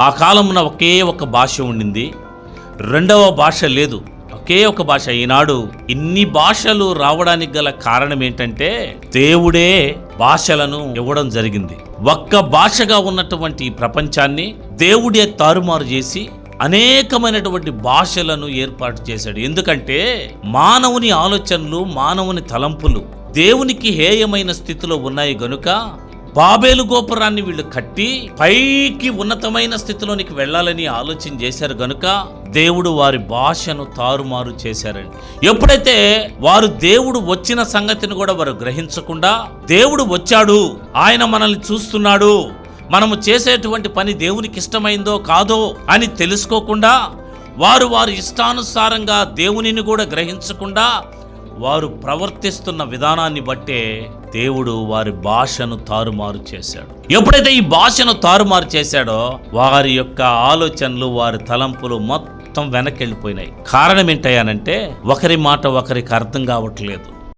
ఆ కాలమున ఒకే ఒక భాష ఉండింది. రెండవ భాష లేదు. ఒకే ఒక భాష. ఈనాడు ఇన్ని భాషలు రావడానికి గల కారణం ఏంటంటే దేవుడే భాషలను ఇవ్వడం జరిగింది. ఒక్క భాషగా ఉన్నటువంటి ఈ ప్రపంచాన్ని దేవుడే తారుమారు చేసి అనేకమైనటువంటి భాషలను ఏర్పాటు చేశాడు. ఎందుకంటే మానవుని ఆలోచనలు మానవుని తలంపులు దేవునికి హేయమైన స్థితిలో ఉన్నాయి గనుక బాబేలు గోపురాన్ని వీళ్ళు కట్టి పైకి ఉన్నతమైన స్థితిలోనికి వెళ్ళాలని ఆలోచన చేశారు గనుక దేవుడు వారి భాషను తారుమారు చేశారండి. ఎప్పుడైతే వారు దేవుడు వచ్చిన సంగతిని కూడా వారు గ్రహించకుండా దేవుడు వచ్చాడు ఆయన మనల్ని చూస్తున్నాడు మనము చేసేటువంటి పని దేవునికి ఇష్టమైందో కాదో అని తెలుసుకోకుండా వారు వారి ఇష్టానుసారంగా దేవునిని కూడా గ్రహించకుండా వారు ప్రవర్తిస్తున్న విధానాన్ని బట్టే దేవుడు వారి భాషను తారుమారు చేశాడు. ఎప్పుడైతే ఈ భాషను తారుమారు చేశాడో వారి యొక్క ఆలోచనలు వారి తలంపులు మొత్తం వెనకెళ్ళిపోయినాయి కారణం ఏంటయ్యానంటే ఒకరి మాట ఒకరికి అర్థం కావట్లేదు.